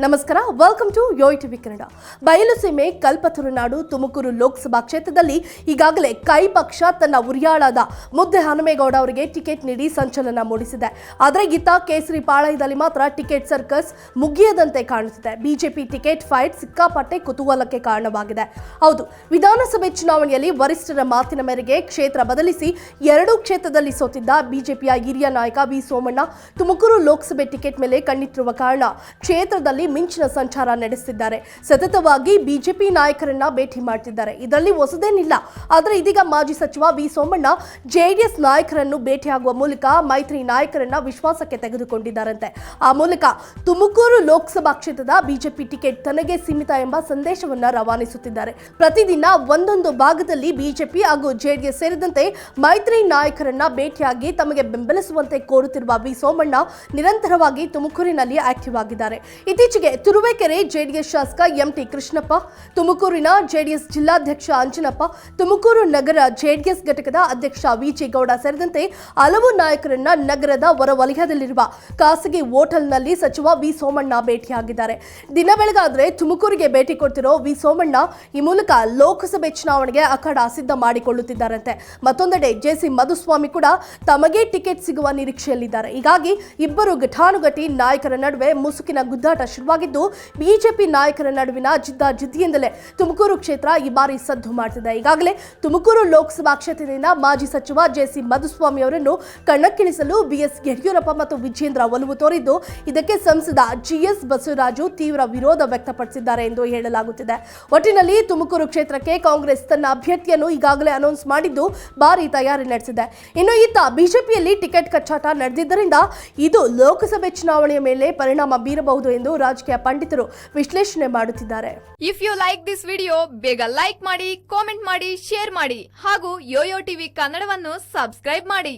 ನಮಸ್ಕಾರ welcome to Yoyo TV Kannada ಬಯಲುಸೀಮೆ, ಕಲ್ಪತರುನಾಡು, ತುಮಕೂರು ಲೋಕಸಭಾ ಕ್ಷೇತ್ರದಲ್ಲಿ ಈಗಾಗಲೇ ಕೈ ಪಕ್ಷ ತನ್ನ ಉರಿಯಾಳಾದ ಮುದ್ದೆ ಹನುಮೇಗೌಡ ಅವರಿಗೆ ಟಿಕೆಟ್ ನೀಡಿ ಸಂಚಲನ ಮೂಡಿಸಿದೆ. ಆದರೆ ಗೀತಾ ಕೇಸರಿ ಪಾಳಯದಲ್ಲಿ ಮಾತ್ರ ಟಿಕೆಟ್ ಸರ್ಕಸ್ ಮುಗಿಯದಂತೆ ಕಾಣುತ್ತಿದೆ ಬಿಜೆಪಿ ಟಿಕೆಟ್ ಫೈಟ್ ಸಿಕ್ಕಾಪಟ್ಟೆ ಕುತೂಹಲಕ್ಕೆ ಕಾರಣವಾಗಿದೆ. ಹೌದು, ವಿಧಾನಸಭೆ ಚುನಾವಣೆಯಲ್ಲಿ ವರಿಷ್ಠರ ಮಾತಿನ ಮೇರೆಗೆ ಕ್ಷೇತ್ರ ಬದಲಿಸಿ ಎರಡೂ ಕ್ಷೇತ್ರದಲ್ಲಿ ಸೋತಿದ್ದ ಬಿಜೆಪಿಯ ಹಿರಿಯ ನಾಯಕ ವಿ ಸೋಮಣ್ಣ, ತುಮಕೂರು ಲೋಕಸಭೆ ಟಿಕೆಟ್ ಮೇಲೆ ಕಣ್ಣಿಟ್ಟಿರುವ ಕಾರಣ ಕ್ಷೇತ್ರದಲ್ಲಿ ಮಿಂಚಿನ ಸಂಚಾರ ನಡೆಸಿದ್ದಾರೆ. ಸತತವಾಗಿ ಬಿಜೆಪಿ ನಾಯಕರನ್ನ ಭೇಟಿ ಮಾಡ್ತಿದ್ದಾರೆ. ಇದರಲ್ಲಿ ಹೊಸದೇನಿಲ್ಲ. ಆದರೆ ಇದೀಗ ಮಾಜಿ ಸಚಿವ ವಿ ಸೋಮಣ್ಣ ಜೆಡಿಎಸ್ ನಾಯಕರನ್ನು ಭೇಟಿಯಾಗುವ ಮೂಲಕ ಮೈತ್ರಿ ನಾಯಕರನ್ನ ವಿಶ್ವಾಸಕ್ಕೆ ತೆಗೆದುಕೊಂಡಿದ್ದಾರಂತೆ. ಆ ಮೂಲಕ ತುಮಕೂರು ಲೋಕಸಭಾ ಕ್ಷೇತ್ರದ ಬಿಜೆಪಿ ಟಿಕೆಟ್ ತನಗೆ ಸೀಮಿತ ಎಂಬ ಸಂದೇಶವನ್ನ ರವಾನಿಸುತ್ತಿದ್ದಾರೆ. ಪ್ರತಿದಿನ ಒಂದೊಂದು ಭಾಗದಲ್ಲಿ ಬಿಜೆಪಿ ಹಾಗೂ ಜೆಡಿಎಸ್ ಸೇರಿದಂತೆ ಮೈತ್ರಿ ನಾಯಕರನ್ನ ಭೇಟಿಯಾಗಿ ತಮಗೆ ಬೆಂಬಲಿಸುವಂತೆ ಕೋರುತ್ತಿರುವ ವಿ ಸೋಮಣ್ಣ ನಿರಂತರವಾಗಿ ತುಮಕೂರಿನಲ್ಲಿ ಆಕ್ಟಿವ್ ಆಗಿದ್ದಾರೆ. ತುರುವೇಕೆರೆ ಜೆಡಿಎಸ್ ಶಾಸಕ ಎಂಟಿ ಕೃಷ್ಣಪ್ಪ, ತುಮಕೂರಿನ ಜೆಡಿಎಸ್ ಜಿಲ್ಲಾಧ್ಯಕ್ಷ ಅಂಜನಪ್ಪ, ತುಮಕೂರು ನಗರ ಜೆಡಿಎಸ್ ಘಟಕದ ಅಧ್ಯಕ್ಷ ವಿಜೇಗೌಡ ಸೇರಿದಂತೆ ಹಲವು ನಾಯಕರನ್ನ ನಗರದ ಹೊರವಲಯದಲ್ಲಿರುವ ಖಾಸಗಿ ಹೋಟೆಲ್ನಲ್ಲಿ ಸಚಿವ ವಿ ಸೋಮಣ್ಣ ಭೇಟಿಯಾಗಿದ್ದಾರೆ. ದಿನ ಬೆಳಗಾದ್ರೆ ತುಮಕೂರಿಗೆ ಭೇಟಿ ಕೊಡ್ತಿರೋ ವಿ ಸೋಮಣ್ಣ ಈ ಮೂಲಕ ಲೋಕಸಭೆ ಚುನಾವಣೆಗೆ ಅಖಾಡ ಸಿದ್ಧ ಮಾಡಿಕೊಳ್ಳುತ್ತಿದ್ದಾರಂತೆ. ಮತ್ತೊಂದೆಡೆ ಜೆಸಿ ಮಧುಸ್ವಾಮಿ ಕೂಡ ತಮಗೆ ಟಿಕೆಟ್ ಸಿಗುವ ನಿರೀಕ್ಷೆಯಲ್ಲಿದ್ದಾರೆ. ಹೀಗಾಗಿ ಇಬ್ಬರು ಘಟಾನುಘಟಿ ನಾಯಕರ ನಡುವೆ ಮುಸುಕಿನ ಗುದ್ದಾಟ ಶುರುವಾಗಿದ್ದು, ಬಿಜೆಪಿ ನಾಯಕರ ನಡುವಿನ ಜಿದ್ದಾಜಿದ್ದಿಯಿಂದಲೇ ತುಮಕೂರು ಕ್ಷೇತ್ರ ಈ ಬಾರಿ ಸದ್ದು ಮಾಡುತ್ತಿದೆ ಈಗಾಗಲೇ ತುಮಕೂರು ಲೋಕಸಭಾ ಕ್ಷೇತ್ರದಿಂದ ಮಾಜಿ ಸಚಿವ ಜೆಸಿ ಮಧುಸ್ವಾಮಿ ಅವರನ್ನು ಕಣಕ್ಕಿಳಿಸಲು ಬಿಎಸ್ ಯಡಿಯೂರಪ್ಪ ಮತ್ತು ವಿಜೇಂದ್ರ ಒಲವು ತೋರಿದ್ದು, ಇದಕ್ಕೆ ಸಂಸದ ಜಿಎಸ್ ಬಸವರಾಜು ತೀವ್ರ ವಿರೋಧ ವ್ಯಕ್ತಪಡಿಸಿದ್ದಾರೆ ಎಂದು ಹೇಳಲಾಗುತ್ತಿದೆ. ಒಟ್ಟಿನಲ್ಲಿ ತುಮಕೂರು ಕ್ಷೇತ್ರಕ್ಕೆ ಕಾಂಗ್ರೆಸ್ ತನ್ನ ಅಭ್ಯರ್ಥಿಯನ್ನು ಈಗಾಗಲೇ ಅನೌನ್ಸ್ ಮಾಡಿದ್ದು, ಭಾರಿ ತಯಾರಿ ನಡೆಸಿದೆ. ಇನ್ನು ಇತ್ತ ಬಿಜೆಪಿಯಲ್ಲಿ ಟಿಕೆಟ್ ಕಚ್ಚಾಟ ನಡೆದಿದ್ದರಿಂದ ಇದು ಲೋಕಸಭೆ ಚುನಾವಣೆಯ ಮೇಲೆ ಪರಿಣಾಮ ಬೀರಬಹುದು ಎಂದು ರಾಜಕೀಯ ಪಂಡಿತರು ವಿಶ್ಲೇಷಣೆ ಮಾಡುತ್ತಿದ್ದಾರೆ. If you like this video ಬೇಗ ಲೈಕ್ ಮಾಡಿ ಕಾಮೆಂಟ್ ಮಾಡಿ ಶೇರ್ ಮಾಡಿ ಹಾಗೂ ಯೋಯೋ ಟಿವಿ ಕನ್ನಡವನ್ನು ಸಬ್ಸ್ಕ್ರೈಬ್ ಮಾಡಿ.